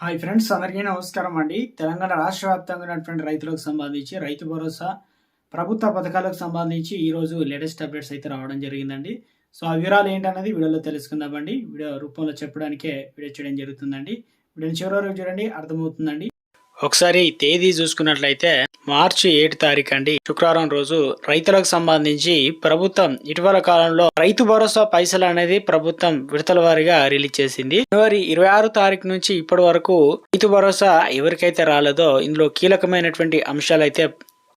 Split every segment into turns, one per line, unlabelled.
Hi friends అందరికీ నమస్కారం అండి. తెలంగాణ రాష్ట్ర వ్యాప్తంగా ఉన్నటువంటి రైతులకు సంబంధించి రైతు భరోసా ప్రభుత్వ పథకాలకు సంబంధించి ఈరోజు లేటెస్ట్ అప్డేట్స్ అయితే రావడం జరిగిందండి. సో ఆ వివరాలు ఏంటనేది వీడియోలో తెలుసుకుందామండి. వీడియో రూపంలో చెప్పడానికే వీడియో చేయడం జరుగుతుందండి. వీడియోని చివరి వరకు చూడండి అర్థమవుతుందండి. ఒకసారి తేదీ చూసుకున్నట్లయితే మార్చి ఏడు తారీఖు అండి. శుక్రవారం రోజు రైతులకు సంబంధించి ప్రభుత్వం ఇటీవల కాలంలో రైతు భరోసా పైసలు అనేది ప్రభుత్వం విడతల వారిగా రిలీజ్ చేసింది. జనవరి ఇరవై ఆరు తారీఖు నుంచి ఇప్పటి వరకు రైతు భరోసా ఎవరికైతే రాలేదో ఇందులో కీలకమైనటువంటి అంశాలు అయితే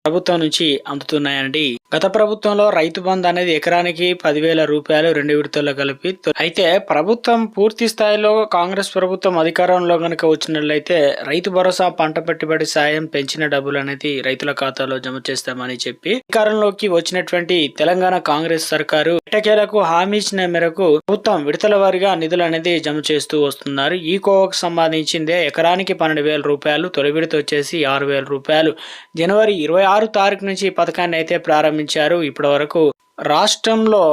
ప్రభుత్వం నుంచి అందుతున్నాయండి. గత ప్రభుత్వంలో రైతు బంధు అనేది ఎకరానికి పదివేల రూపాయలు రెండు విడతల్లో కలిపి అయితే ప్రభుత్వం పూర్తి స్థాయిలో కాంగ్రెస్ ప్రభుత్వం అధికారంలో కనుక వచ్చినట్లయితే రైతు భరోసా పంట పెట్టుబడి సాయం పెంచిన డబ్బులు అనేది రైతుల ఖాతాలో జమ చేస్తామని చెప్పి అధికారంలోకి వచ్చినటువంటి తెలంగాణ కాంగ్రెస్ సర్కారు ఎట్టకేలకు హామీ ఇచ్చిన మేరకు ప్రభుత్వం విడతల వారిగా నిధులు అనేది జమ చేస్తూ వస్తున్నారు. ఈ కోవకు సంబంధించిందే ఎకరానికి పన్నెండు వేల రూపాయలు తొలి విడత వచ్చేసి ఆరు వేల రూపాయలు. జనవరి ఇరవై ఆరు తారీఖు నుంచి ఈ పథకాన్ని అయితే ప్రారంభించారు. ఇప్పటి వరకు రాష్ట్రంలో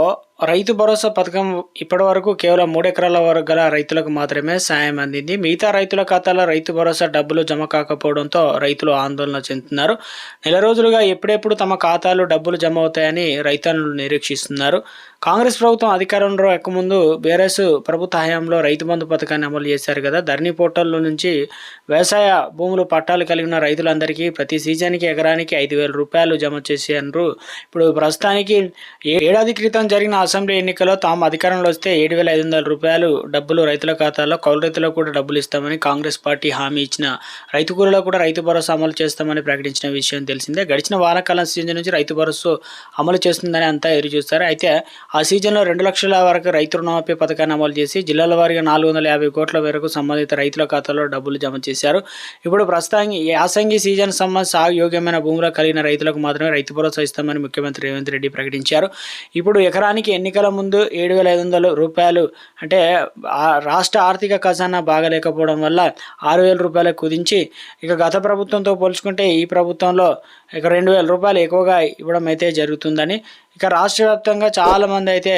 రైతు భరోసా పథకం ఇప్పటి వరకు కేవలం మూడు ఎకరాల వరకు గల రైతులకు మాత్రమే సాయం అందింది. మిగతా రైతుల ఖాతాలో రైతు భరోసా డబ్బులు జమ కాకపోవడంతో రైతులు ఆందోళన చెందుతున్నారు. నెల రోజులుగా ఎప్పుడెప్పుడు తమ ఖాతాలో డబ్బులు జమ అవుతాయని రైతన్నులు నిరీక్షిస్తున్నారు. కాంగ్రెస్ ప్రభుత్వం అధికారంలో ఎక్కముందు బీఆర్ఎస్ ప్రభుత్వ హయాంలో రైతు బంధు పథకాన్ని అమలు చేశారు కదా. ధరణి పోర్టల్లో నుంచి వ్యవసాయ భూములు పట్టాలు కలిగిన రైతులందరికీ ప్రతి సీజన్కి ఎకరానికి ఐదు వేల రూపాయలు జమ చేశారు. ఇప్పుడు ప్రస్తుతానికి ఏ- ఏడాది క్రితం జరిగిన అసెంబ్లీ ఎన్నికల్లో తాము అధికారంలో వస్తే ఏడు వేల ఐదు వందల రూపాయలు డబ్బులు రైతుల ఖాతాలో కౌలు రైతులకు కూడా డబ్బులు ఇస్తామని కాంగ్రెస్ పార్టీ హామీ ఇచ్చిన రైతు కూరలో కూడా రైతు భరోసా అమలు చేస్తామని ప్రకటించిన విషయం తెలిసిందే. గడిచిన వానాకాలం సీజన్ నుంచి రైతు భరోసా అమలు చేస్తుందని అంతా ఎదురు చూస్తారు అయితే ఆ సీజన్లో రెండు లక్షల వరకు రైతు రుణమాఫీ పథకాన్ని అమలు చేసి జిల్లాల వారిగా నాలుగు వందల యాభై కోట్ల మేరకు సంబంధిత రైతుల ఖాతాలో డబ్బులు జమ చేశారు. ఇప్పుడు ప్రస్తుతానికి యాసంగి సీజన్ సంబంధ సాగు యోగ్యమైన భూములు కలిగిన రైతులకు మాత్రమే రైతు భరోసా ఇస్తామని ముఖ్యమంత్రి రేవంత్ రెడ్డి ప్రకటించారు. ఇప్పుడు ఎకరానికి ఎన్నికల ముందు ఏడు వేల ఐదు వందల రూపాయలు అంటే రాష్ట్ర ఆర్థిక ఖజానా బాగలేకపోవడం వల్ల ఆరు వేల రూపాయలు కుదించి ఇక గత ప్రభుత్వంతో పోల్చుకుంటే ఈ ప్రభుత్వంలో ఇక రెండు వేల రూపాయలు ఎక్కువగా ఇవ్వడం అయితే జరుగుతుందని ఇక రాష్ట్ర వ్యాప్తంగా చాలామంది అయితే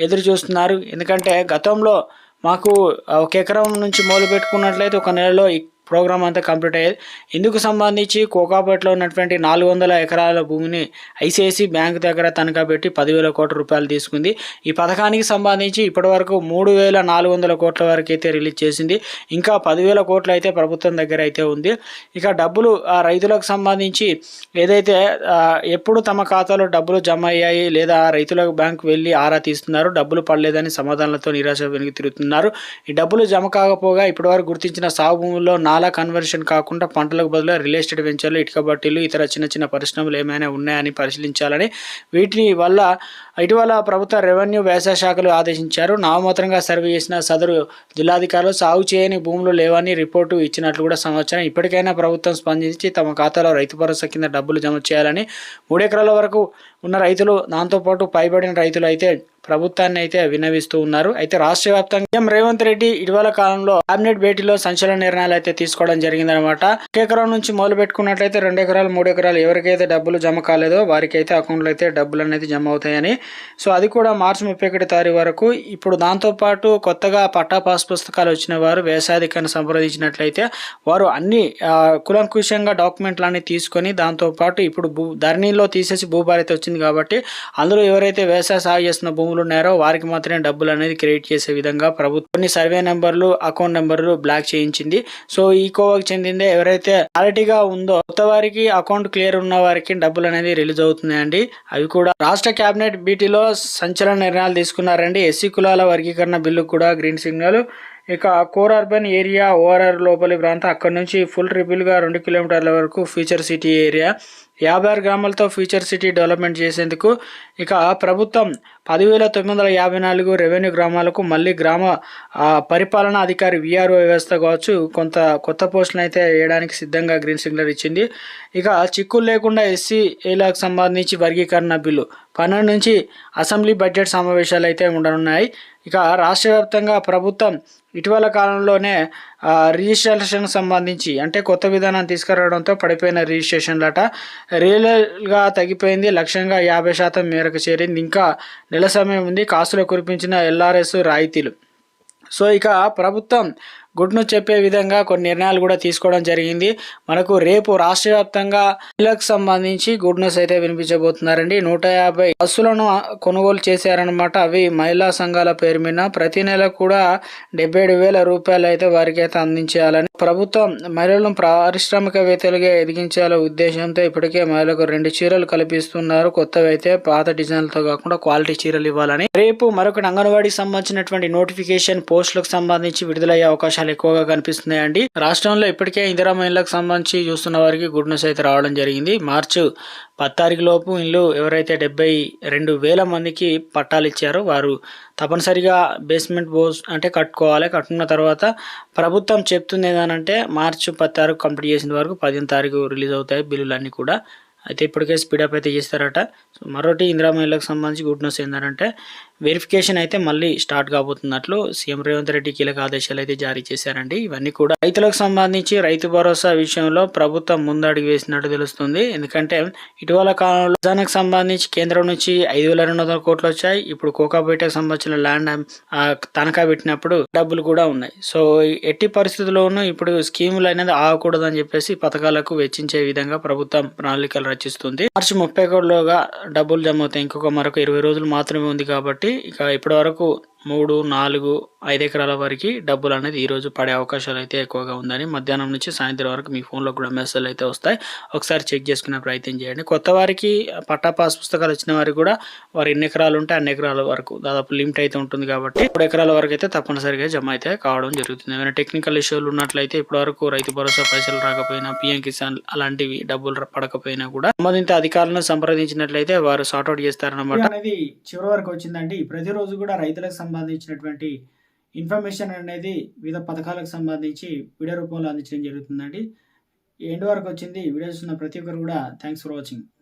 ఎదురు చూస్తున్నారు. ఎందుకంటే గతంలో మాకు ఒక ఎకరం నుంచి మొదలు పెట్టుకున్నట్లయితే ఒక నెలలో ప్రోగ్రాం ప్రోగ్రామ్ అంతా కంప్లీట్ అయ్యేది. ఇందుకు సంబంధించి కోకాపేటలో ఉన్నటువంటి నాలుగు వందల ఎకరాల భూమిని ఐసిఐసి బ్యాంక్ దగ్గర తనఖా పెట్టి పదివేల కోట్ల రూపాయలు తీసుకుంది. ఈ పథకానికి సంబంధించి ఇప్పటివరకు మూడు వేల నాలుగు వందల కోట్ల వరకు అయితే రిలీజ్ చేసింది. ఇంకా పదివేల కోట్లు అయితే ప్రభుత్వం దగ్గర అయితే ఉంది. ఇక డబ్బులు ఆ రైతులకు సంబంధించి ఏదైతే ఎప్పుడు తమ ఖాతాలో డబ్బులు జమ అయ్యాయి లేదా రైతుల బ్యాంకు వెళ్ళి ఆరా తీస్తున్నారు డబ్బులు పడలేదని సమాధానాలతో నిరాశ వెనుక తిరుగుతున్నారు ఈ డబ్బులు జమ కాకపోగా ఇప్పటివరకు గుర్తించిన సాగు భూముల్లో చాలా కన్వర్షన్ కాకుండా పంటలకు బదులు రియల్ ఎస్టేట్ వెంచర్లు ఇటుక బట్టీలు ఇతర చిన్న చిన్న పరిశ్రమలు ఏమైనా ఉన్నాయని పరిశీలించాలని వీటిని వల్ల ఇటీవల ప్రభుత్వ రెవెన్యూ వ్యవసాయ శాఖలు ఆదేశించారు. నామమాత్రంగా సర్వే చేసిన సదరు జిల్లాధికారులు సాగు చేయని భూములు లేవని రిపోర్టు ఇచ్చినట్లు కూడా సమాచారం. ఇప్పటికైనా ప్రభుత్వం స్పందించి తమ ఖాతాలో రైతు భరోసా కింద డబ్బులు జమ చేయాలని మూడెకరాల వరకు ఉన్న రైతులు దాంతోపాటు పైబడిన రైతులు అయితే ప్రభుత్వాన్ని అయితే విన్నవిస్తూ ఉన్నారు. అయితే రాష్ట్ర వ్యాప్తంగా సీఎం రేవంత్ రెడ్డి ఇటీవల కాలంలో కేబినెట్ భేటీలో సంచలన నిర్ణయాలు అయితే తీసుకోవడం జరిగిందనమాట ఒక ఎకరం నుంచి మొదలు పెట్టుకున్నట్లయితే రెండు ఎకరాలు మూడు ఎకరాలు ఎవరికైతే డబ్బులు జమ కాలేదో వారికి అయితే అకౌంట్లో అయితే డబ్బులు అనేది జమ అవుతాయని. సో అది కూడా మార్చి ముప్పై ఒకటి తారీఖు వరకు. ఇప్పుడు దాంతోపాటు కొత్తగా పట్టా పాస్ పుస్తకాలు వచ్చిన వారు వ్యవసాయాధికారిని సంప్రదించినట్లయితే వారు అన్ని ఆ, కులంకుశంగా డాక్యుమెంట్లన్నీ తీసుకొని దాంతోపాటు ఇప్పుడు భూ ధరణిలో తీసేసి భూభారత వచ్చింది కాబట్టి అందులో ఎవరైతే వ్యవసాయ సాగు చేస్తున్న భూమి భూములు ఉన్నారో వారికి మాత్రమే డబ్బులు అనేది క్రియేట్ చేసే విధంగా ప్రభుత్వం కొన్ని సర్వే నెంబర్లు అకౌంట్ నెంబర్లు బ్లాక్ చేయించింది. సో ఈ కోవాకి చెందిందే ఎవరైతే క్లారిటీగా ఉందో కొత్త వారికి అకౌంట్ క్లియర్ ఉన్న వారికి డబ్బులు అనేది రిలీజ్ అవుతున్నాయండి అవి కూడా రాష్ట్ర కేబినెట్ బీటీలో సంచలన నిర్ణయాలు తీసుకున్నారండి. ఎస్సీ కులాల వర్గీకరణ బిల్లు కూడా గ్రీన్ సిగ్నల్. ఇక కోర్ అర్బన్ ఏరియా ఓఆర్ఆర్ లోపలి ప్రాంతం. అక్కడ నుంచి ఫుల్ ట్రిపుల్గా రెండు కిలోమీటర్ల వరకు ఫ్యూచర్ సిటీ ఏరియా. యాభై ఆరు గ్రామాలతో ఫ్యూచర్ సిటీ డెవలప్మెంట్ చేసేందుకు ఇక ప్రభుత్వం పదివేల తొమ్మిది వందల యాభై నాలుగు రెవెన్యూ గ్రామాలకు మళ్ళీ గ్రామ పరిపాలనా అధికారి విఆర్ఓ వ్యవస్థ కావచ్చు కొంత కొత్త పోస్టులు అయితే వేయడానికి సిద్ధంగా గ్రీన్ సిగ్నల్ ఇచ్చింది. ఇక చిక్కులు లేకుండా ఎస్సీ ఏలకు సంబంధించి వర్గీకరణ బిల్లు. పన్నెండు నుంచి అసెంబ్లీ బడ్జెట్ సమావేశాలు అయితే ఉండనున్నాయి. ఇక రాష్ట్ర వ్యాప్తంగా ప్రభుత్వం ఇటీవల కాలంలోనే రిజిస్ట్రేషన్ సంబంధించి అంటే కొత్త విధానాన్ని తీసుకురావడంతో పడిపోయిన రిజిస్ట్రేషన్లట. రియల్గా తగ్గిపోయింది. లక్ష్యంగా యాభై శాతం మేరకు చేరింది. ఇంకా నెల సమయం ఉంది. కాసులో కురిపించిన ఎల్ఆర్ఎస్ రాయితీలు. సో ఇక ప్రభుత్వం గుడ్ చెప్పే విధంగా కొన్ని నిర్ణయాలు కూడా తీసుకోవడం జరిగింది. మనకు రేపు రాష్ట్ర వ్యాప్తంగా ఇళ్ళకు సంబంధించి గుడ్ న్యూస్ అయితే వినిపించబోతున్నారండి. నూట యాభై బస్సులను కొనుగోలు చేశారనమాట అవి మహిళా సంఘాల పేరు మీద ప్రతి నెల కూడా డెబ్బై ఏడు వేల రూపాయలు అయితే వారికి అయితే అందించేయాలని ప్రభుత్వం మహిళలను పారిశ్రామికవేత్తలుగా ఎదిగించాల ఉద్దేశంతో ఇప్పటికే మహిళలకు రెండు చీరలు కల్పిస్తున్నారు. కొత్తవి అయితే పాత డిజైన్లతో కాకుండా క్వాలిటీ చీరలు ఇవ్వాలని. రేపు మరొకటి అంగన్వాడీకి సంబంధించినటువంటి నోటిఫికేషన్ పోస్టులకు సంబంధించి విడుదలయ్యే అవకాశాలు ఎక్కువగా కనిపిస్తున్నాయండి. రాష్ట్రంలో ఇప్పటికే ఇందిరా మహిళలకు సంబంధించి చూస్తున్న వారికి గుడ్ న్యూస్ అయితే రావడం జరిగింది. మార్చి పత్తారీఖు లోపు ఇల్లు ఎవరైతే డెబ్బై రెండు వేల మందికి పట్టాలు ఇచ్చారో వారు తప్పనిసరిగా బేస్మెంట్ బోస్ అంటే కట్టుకోవాలి. కట్టుకున్న తర్వాత ప్రభుత్వం చెప్తుంది ఏదనంటే మార్చి పది తారీఖు కంప్లీట్ చేసిన వరకు పదిహేను తారీఖు రిలీజ్ అవుతాయి బిల్లులన్నీ కూడా. అయితే ఇప్పటికే స్పీడప్ అయితే చేస్తారట. సో మరొకటి ఇందిరా మహిళలకు సంబంధించి గుడ్ న్యూస్ ఏంటంటే వెరిఫికేషన్ అయితే మళ్ళీ స్టార్ట్ కాబోతున్నట్లు సీఎం రేవంత్ రెడ్డి కీలక ఆదేశాలు అయితే జారీ చేశారండి. ఇవన్నీ కూడా రైతులకు సంబంధించి రైతు భరోసా విషయంలో ప్రభుత్వం ముందడుగు వేసినట్టు తెలుస్తుంది. ఎందుకంటే ఇటీవల కాలంలో ఖజానాకు సంబంధించి కేంద్రం నుంచి ఐదు వేల రెండు వందల కోట్లు వచ్చాయి. ఇప్పుడు కోకాపేటకు సంబంధించిన ల్యాండ్ తనఖా పెట్టినప్పుడు డబ్బులు కూడా ఉన్నాయి. సో ఎట్టి పరిస్థితుల్లోనూ ఇప్పుడు స్కీములు అనేది ఆగకూడదు అని చెప్పేసి పథకాలకు వెచ్చించే విధంగా ప్రభుత్వం ప్రణాళికలు రచిస్తుంది. మార్చి ముప్పై ఒకటిలోగా డబ్బులు జమ అవుతాయి. ఇంకొక మరొక ఇరవై రోజులు మాత్రమే ఉంది కాబట్టి ఇక ఇప్పటి వరకు మూడు నాలుగు ఐదు ఎకరాల వరకు డబ్బులు అనేది ఈరోజు పడే అవకాశాలు అయితే ఎక్కువగా ఉందని మధ్యాహ్నం నుంచి సాయంత్రం వరకు మీ ఫోన్లో కూడా మెసేజ్లు అయితే వస్తాయి. ఒకసారి చెక్ చేసుకునే ప్రయత్నం చేయండి. కొత్త వారికి పట్టా పాస్ పుస్తకాలు వచ్చిన వారికి కూడా వారు ఎన్ని ఎకరాలు ఉంటే అన్ని ఎకరాల వరకు దాదాపు లిమిట్ అయితే ఉంటుంది కాబట్టి మూడు ఎకరాల వరకు అయితే తప్పనిసరిగా జమ అయితే కావడం జరుగుతుంది. ఏమైనా టెక్నికల్ ఇష్యూలు ఉన్నట్లయితే ఇప్పటి వరకు రైతు భరోసా పైసలు రాకపోయినా పిఎం కిసాన్ అలాంటివి డబ్బులు పడకపోయినా కూడా సంబంధిత అధికారులను సంప్రదించినట్లయితే వారు సార్ట్అవుట్ చేస్తారన్నమాట. అనేది చివరి వరకు వచ్చిందండి. ప్రతిరోజు కూడా రైతులకు సంబంధించినటువంటి ఇన్ఫర్మేషన్ అనేది వివిధ పథకాలకు సంబంధించి వీడియో రూపంలో అందించడం జరుగుతుందండి. ఎండ్ వరకు వచ్చింది వీడియో చూసిన ప్రతి ఒక్కరు కూడా థ్యాంక్స్ ఫర్ వాచింగ్